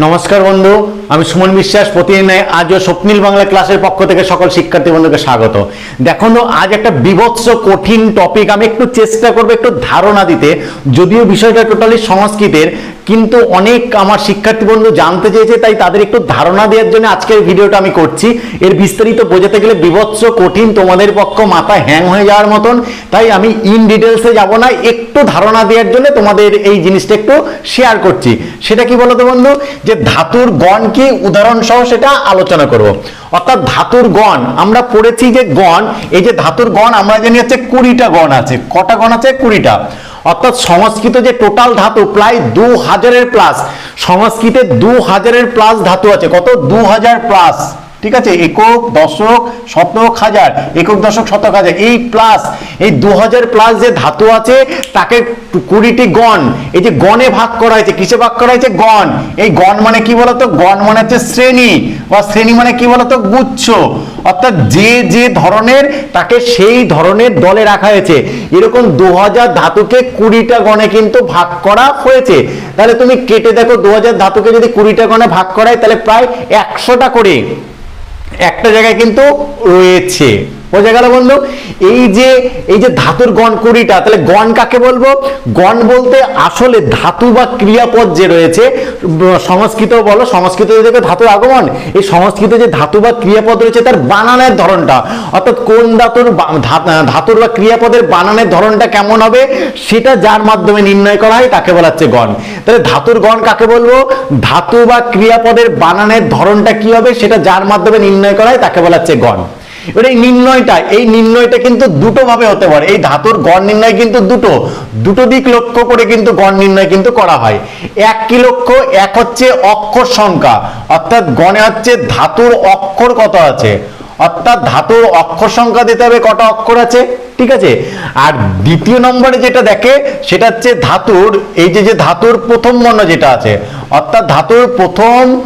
নমস্কার বন্ধু, আমি সুমন বিশ্বাস। প্রতিদিন আজও স্বপ্নীল বাংলা ক্লাসের পক্ষ থেকে সকল শিক্ষার্থী বন্ধুকে স্বাগত। দেখো আজ একটা বিভৎস, কঠিন টপিক আমি একটু চেষ্টা করব, একটু ধারণা দিতে। যদিও বিষয়টা টোটালি সংস্কৃতের কিন্তু অনেক আমার শিক্ষার্থী বন্ধু জানতে চেয়েছে, তাই তাদের একটু ধারণা দেওয়ার জন্য আজকের ভিডিওটা আমি করছি। এর বিস্তারিত বোঝাতে গেলে বিভৎস, কঠিন, তোমাদের পক্ষ মাথা হ্যাং হয়ে যাওয়ার মতন। তাই আমি ইন ডিটেলসে যাব না, একটু ধারণা দেওয়ার জন্য তোমাদের এই জিনিসটা একটু শেয়ার করছি। সেটা কি বলতো বন্ধু? যে ধাতুর গণ কি? উদাহরণ সহ সেটা আলোচনা করব। অর্থাৎ ধাতুর গণ, আমরা পড়েছি যে গণ, এই যে ধাতুর গণ, আমরা জানি হচ্ছে কুড়িটা গণ আছে। কটা গণ আছে? কুড়িটা। অর্থাৎ সংস্কৃত যে টোটাল ধাতু, প্রায় দু হাজারের প্লাস সংস্কৃতের দু হাজারের প্লাস ধাতু আছে। কত? দু হাজার প্লাস। ঠিক আছে? একক, দশক শতক হাজার, একক, দশক, শতক হাজার। এই প্লাস এই দু হাজার প্লাস যে ধাতু আছে, তাকে কুড়িটি গণ। এই যে গণে ভাগ করা হয়েছে, কিসে ভাগ করা হয়েছে? গণ। এই গণ মানে কি বলতো? গণ মানে হচ্ছে শ্রেণি। বা শ্রেণি মানে কি বলতো? গুচ্ছ। অর্থাৎ যে যে ধরনের তাকে সেই ধরনের দলে রাখা হয়েছে। এরকম দু হাজার ধাতুকে কুড়িটা গণে কিন্তু ভাগ করা হয়েছে। তাহলে তুমি কেটে দেখো দু হাজার ধাতুকে যদি কুড়িটা গণে ভাগ করায় তাহলে প্রায় একশোটা করে একটা জায়গায় কিন্তু রয়েছে। বোঝা গেল বন্ধু? এই যে এই যে ধাতুর গণ কুড়িটা, তাহলে গণ কাকে বলব? গণ বলতে আসলে ধাতু বা ক্রিয়াপদ যে রয়েছে, সংস্কৃত বলো, সংস্কৃত থেকে ধাতুর আগমন, এই সংস্কৃত যে ধাতু বা ক্রিয়াপদ রয়েছে তার বানানের ধরনটা। অর্থাৎ কোন ধাতুর ধাতুর বা ক্রিয়াপদের বানানের ধরনটা কেমন হবে, সেটা যার মাধ্যমে নির্ণয় করা হয়, তাকে বলা হচ্ছে গণ। তাহলে ধাতুর গণ কাকে বলব? ধাতু বা ক্রিয়াপদের বানানের ধরনটা কি হবে, সেটা যার মাধ্যমে নির্ণয় করা হয়, তাকে বলা হচ্ছে গণ। এই নির্ণয়টা এই নির্ণয়টা কিন্তু দুটো ভাবে হতে পারে। এই ধাতুর গড় নির্ণয় কিন্তু দুটো। দুটো দিক লক্ষ্য করে কিন্তু গড় নির্ণয় কিন্তু করা হয়। এক কি লক্ষ্য? এক হচ্ছে অক্ষর সংখ্যা। অর্থাৎ গণে হচ্ছে ধাতুর অক্ষর কত আছে? অর্থাৎ ধাতুর অক্ষর সংখ্যা দিতে হবে কটা অক্ষর আছে? ঠিক আছে? আর দ্বিতীয় নম্বরে যেটা দেখে, সেটা হচ্ছে ধাতুর, এই যে যে ধাতুর প্রথম বর্ণ যেটা আছে, অর্থাৎ ধাতুর প্রথম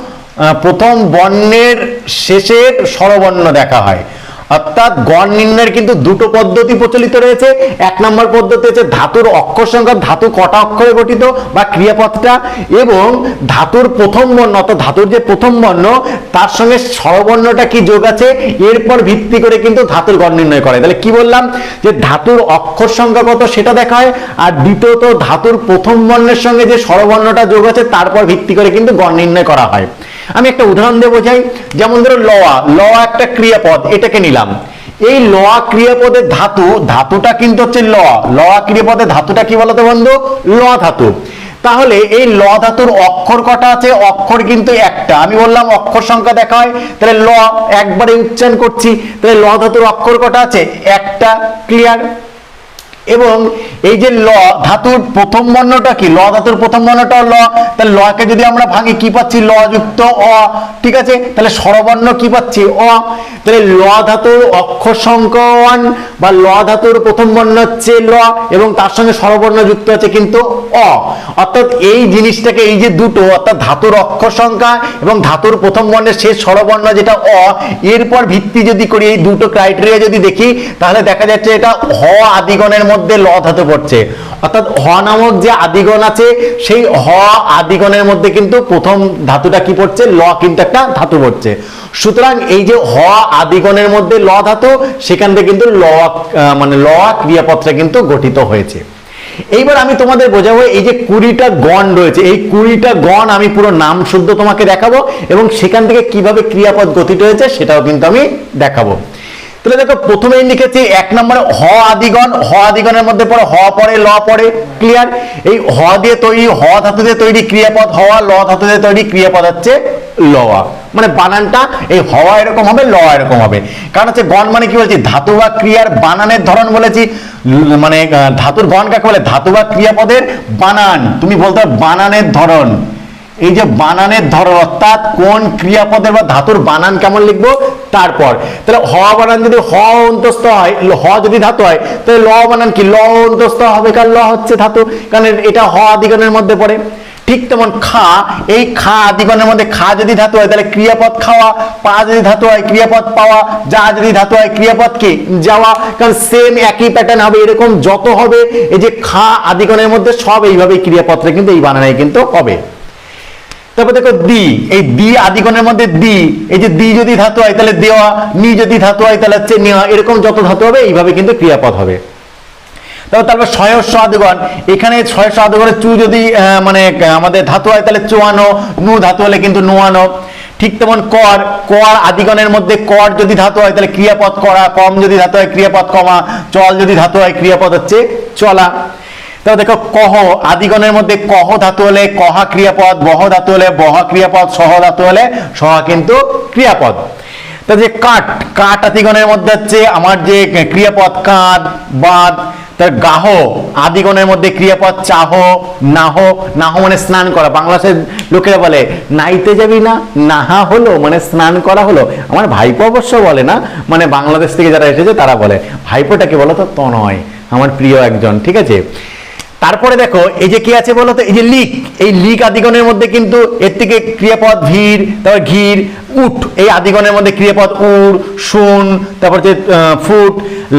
প্রথম বর্ণের শেষের স্বরবর্ণ দেখা হয়। অর্থাৎ গণ নির্ণয়ের কিন্তু দুটো পদ্ধতি প্রচলিত রয়েছে। এক নম্বর পদ্ধতি হচ্ছে ধাতুর অক্ষর সংখ্যা, ধাতু কটা অক্ষরে গঠিত বা ক্রিয়াপদটা এবং ধাতুর প্রথম বর্ণ, অর্থাৎ ধাতুর যে প্রথম বর্ণ, তার সঙ্গে স্বরবর্ণটা কি যোগ আছে, এরপর ভিত্তি করে কিন্তু ধাতুর গণ নির্ণয় করে। তাহলে কি বললাম? যে ধাতুর অক্ষর সংখ্যা কত সেটা দেখা হয় আর দ্বিতীয়ত ধাতুর প্রথম বর্ণের সঙ্গে যে স্বরবর্ণটা যোগ আছে, তারপর ভিত্তি করে কিন্তু গণ নির্ণয় করা হয়। আমি একটা উদাহরণ দিয়ে বোঝাই। যেমন ধরো লওয়া লওয়া একটা ক্রিয়াপদ, এটাকে নিলাম। এই লওয়া ক্রিয়াপদের ধাতু, ধাতুটা কিন্তু হচ্ছে ল লওয়া ক্রিয়াপদের ধাতুটা কি বলতো বন্ধু? ল ধাতু। তাহলে এই ল ধাতুর অক্ষর কটা আছে? অক্ষর কিন্তু একটা। আমি বললাম অক্ষর সংখ্যা দেখা হয় তাহলে ল একবারে উচ্চারণ করছি। তাহলে ল ধাতুর অক্ষর কটা আছে? একটা। ক্লিয়ার? এবং এই যে ল, ধাতুর প্রথম বর্ণটা কি? ল, ধাতুর প্রথম বর্ণটা ল। তাহলে লকে যদি আমরা ভাঙি, কি পাচ্ছি? ল যুক্ত অ। ঠিক আছে? তাহলে স্বরবর্ণ কি পাচ্ছি? অ। তাহলে ল ধাতুর অক্ষর সংখ্যা ওয়ান বা ল ধাতুর প্রথম বর্ণ হচ্ছে ল এবং তার সঙ্গে স্বরবর্ণ যুক্ত আছে কিন্তু অ। অর্থাৎ এই জিনিসটাকে, এই যে দুটো, অর্থাৎ ধাতুর অক্ষর সংখ্যা এবং ধাতুর প্রথম বর্ণের শেষ স্বরবর্ণ যেটা অ, এরপর ভিত্তি যদি করি, এই দুটো ক্রাইটেরিয়া যদি দেখি, তাহলে দেখা যাচ্ছে এটা হ আদিগণের মধ্যে ল ধাতু পড়ছে অর্থাৎ হ নামক যে আদিগণ আছে, সেই হ আদিগণের মধ্যে কিন্তু প্রথম ধাতুটা কি পড়ছে? ল কিন্তু একটা ধাতু পড়ছে। সুতরাং এই যে হ আদিগণের মধ্যে ল ধাতু, সেখান থেকে কিন্তু ল মানে ল ক্রিয়াপত্রে কিন্তু গঠিত হয়েছে। এইবার আমি তোমাদের বোঝাবো, এই যে কুড়িটা গণ রয়েছে, এই কুড়িটা গণ আমি পুরো নাম শুদ্ধ তোমাকে দেখাবো এবং সেখান থেকে কীভাবে ক্রিয়াপদ গঠিত হয়েছে সেটাও কিন্তু আমি দেখাবো। তাহলে দেখো প্রথমেই লিখেছি এক নম্বরে হ আদিগণ, হ আদিগণের মধ্যে পড়ে হ পড়ে, ল পড়ে ক্লিয়ার এই হ দিয়ে তৈরি, হ ধাতু দিয়ে তৈরি ক্রিয়াপদ হওয়া, ল ধাতু দিয়ে তৈরি ক্রিয়াপদ হচ্ছে লওয়া। মানে বানানটা এই হওয়া এরকম হবে ল এরকম হবে। কারণ হচ্ছে গণ মানে কি বলছি? ধাতু বা ক্রিয়ার বানানের ধরন বলেছি। মানে ধাতুর গণ কাকে বলে? ধাতু বা ক্রিয়াপদের বানান। তুমি বলতে বানানের ধরন। এই যে বানানের ধরন, অর্থাৎ কোন ক্রিয়াপদের বা ধাতুর বানান কেমন লিখব? তারপর, তাহলে হ বানান যদি হ অন্তস্থ হয় হ যদি ধাতু হয়, তাহলে ল বানান কি? ল অন্তস্থ হবে কারণ ল হচ্ছে ধাতু, কারণ এটা হ আদিগণের মধ্যে পড়ে। ঠিক তেমন খা, এই খা আদিগণের মধ্যে খা যদি ধাতু হয়, তাহলে ক্রিয়াপদ খাওয়া, পা যদি ধাতু হয়, ক্রিয়াপদ পাওয়া, যা যদি ধাতু হয়, ক্রিয়াপদ কি? যাওয়া, কারণ সেম একই প্যাটার্ন হবে, এরকম যত হবে, এই যে খা আদিগণের মধ্যে সব এইভাবে ক্রিয়াপত্রে কিন্তু এই বানানে কিন্তু হবে। তারপর দেখো দি, এই দি আদিগণের মধ্যে দি, এই যে দি যদি ধাতু হয়, তাহলে দেওয়া, নি যদি ধাতু হয়, তাহলে হচ্ছে নেওয়া, এরকম যত ধাতু হবে, এইভাবে কিন্তু ক্রিয়াপদ হবে। তারপর তারপর সয়স্ব আদিগণ, এখানে সয়স্ব আদিগণের চু যদি মানে আমাদের ধাতু হয়, তাহলে চুয়ানো নু ধাতু হলে কিন্তু নোয়ানো ঠিক তেমন কর কর আদিগণের মধ্যে কর যদি ধাতু হয়, তাহলে ক্রিয়াপদ করা, কম যদি ধাতু হয়, ক্রিয়াপদ কমা, চল যদি ধাতু হয়, ক্রিয়াপদ হচ্ছে চলা। তারপর দেখো, কহ, আদিগণের মধ্যে কহ ধাতু হলে কহা ক্রিয়াপদ, বহ ধাতু হলে বহ ক্রিয়াপদ, সহ ধাতু হলে সহ কিন্তু ক্রিয়াপদ। তা যে কাঠ কাঠ আদিগণের মধ্যে হচ্ছে আমার যে ক্রিয়াপদ কাঁদ, বাদ, তার গাহ, আদিগণের মধ্যে ক্রিয়াপদ চাহ, নাহ নাহ মানে স্নান করা। বাংলাদেশের লোকেরা বলে, নাইতে যাবি না, নাহা হলো মানে স্নান করা হলো। আমার ভাইপো অবশ্য বলে না মানে বাংলাদেশ থেকে যারা এসেছে তারা বলে। ভাইপোটাকে বলো তো তনয়, আমার প্রিয় একজন, ঠিক আছে? তারপরে দেখো, এই যে কি আছে বলতো এই যে লিক এই লিক আদিগণের মধ্যে কিন্তু এর থেকে ক্রিয়াপদ ভিড়, তারপর ঘির উঠ এই আদিগণের মধ্যে ক্রিয়াপদ উড় শুন তারপর যে ফুট,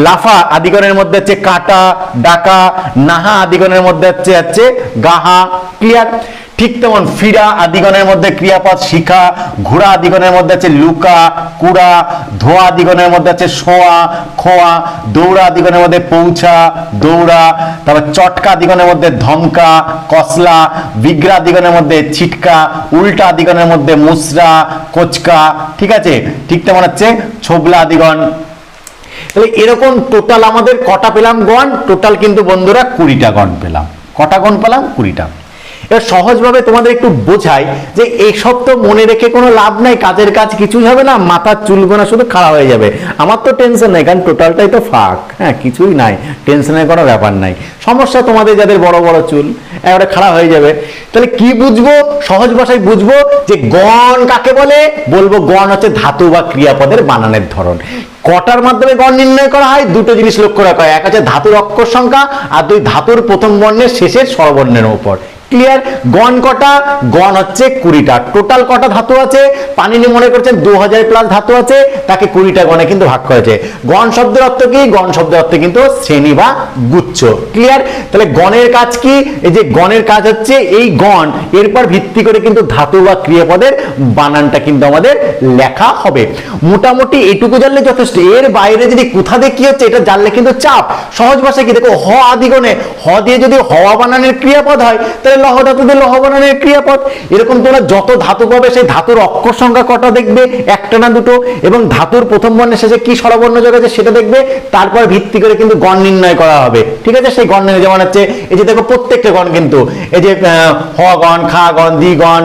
লাফা আদিগণের মধ্যে হচ্ছে কাটা, ডাকা, নাহা আদিগণের মধ্যে হচ্ছে হচ্ছে গাহা, ক্লিয়ার। ঠিক তেমন ফিরা আদিগণের মধ্যে ক্রিয়াপদ শিখা, ঘোড়া আদিগণের মধ্যে আছে লুকা, কুড়া, ধোয়া আদিগণের মধ্যে আছে শোয়া, খোয়া, দৌড়া আদিগণের মধ্যে পৌঁছা, দৌড়া, তারপর চটকা আদিগণের মধ্যে ধমকা, কসলা বিগ্রা আদিগণের মধ্যে ছিটকা, উল্টা আদিগণের মধ্যে মুসরা, কোচকা, ঠিক আছে? ঠিক তেমন হচ্ছে ছোবলা আদিগণ। তাহলে এরকম টোটাল আমাদের কটা পেলাম গণ? টোটাল কিন্তু বন্ধুরা কুড়িটা গণ পেলাম। কটা গণ পেলাম? কুড়িটা। এবার সহজভাবে তোমাদের একটু বোঝাই যে এইসব তো মনে রেখে কোনো লাভ নাই, কাজের কাজ কিছুই হবে না, মাথার চুলগোনা শুধু খারাপ হয়ে যাবে। আমার তো টেনশন নাই, কারণ টোটালটাই তো ফাঁক। হ্যাঁ কিছুই নাই টেনশনের কোনো ব্যাপার নাই। সমস্যা তোমাদের যাদের বড় বড় চুল, এবারে খারাপ হয়ে যাবে। তাহলে কি বুঝব? সহজ ভাষায় বুঝব যে গণ কাকে বলে? বলব গণ হচ্ছে ধাতু বা ক্রিয়াপদের বানানের ধরন। কটার মাধ্যমে গণ নির্ণয় করা হয়? দুটো জিনিস লক্ষ্য রাখা। হয় এক হচ্ছে ধাতুর অক্ষর সংখ্যা, আর দুই ধাতুর প্রথম বর্ণের শেষের স্বরবর্ণের উপর। ক্লিয়ার গণ কটা? গণ হচ্ছে কুড়িটা। টোটাল কটা ধাতু আছে? পানিনি মনে করছেন দু হাজার প্লাস ধাতু আছে, তাকে কুড়িটা গণে কিন্তু ভাগ করেছে। গণ শব্দের অর্থ কি? গণ শব্দের অর্থ কিন্তু শ্রেণি বা গুচ্ছ। ক্লিয়ার তাহলে গণের কাজ কি? এই যে গণের কাজ হচ্ছে এই গণ, এরপর ভিত্তি করে কিন্তু ধাতু বা ক্রিয়াপদের বানানটা কিন্তু আমাদের লেখা হবে। মোটামুটি এটুকু জানলে যথেষ্ট। এর বাইরে যদি কোথা দিয়ে কি হচ্ছে, এটা জানলে কিন্তু চাপ। সহজ ভাষায় কি? দেখো হ আদিগণে, হ দিয়ে যদি হওয়া বানানের ক্রিয়াপদ হয়, তাহলে লহ ধাতু দিয়ে লহ বানানোর ক্রিয়াপদ এরকম তোমরা যত ধাতু পাবে, সেই ধাতুর অক্ষর সংখ্যা কটা দেখবে? একটা না দুটো? এবং ধাতুর প্রথম বর্ণের শেষে কি স্বরবর্ণ আছে সেটা দেখবে? তারপর ভিত্তি করে কিন্তু গণ নির্ণয় করা হবে। ঠিক আছে? সেই গণ নির্ণয় যেমন হচ্ছে, এই যে দেখো প্রত্যেকটা গণ কিন্তু, এই যে হ গণ, খা গণ দ্বি গণ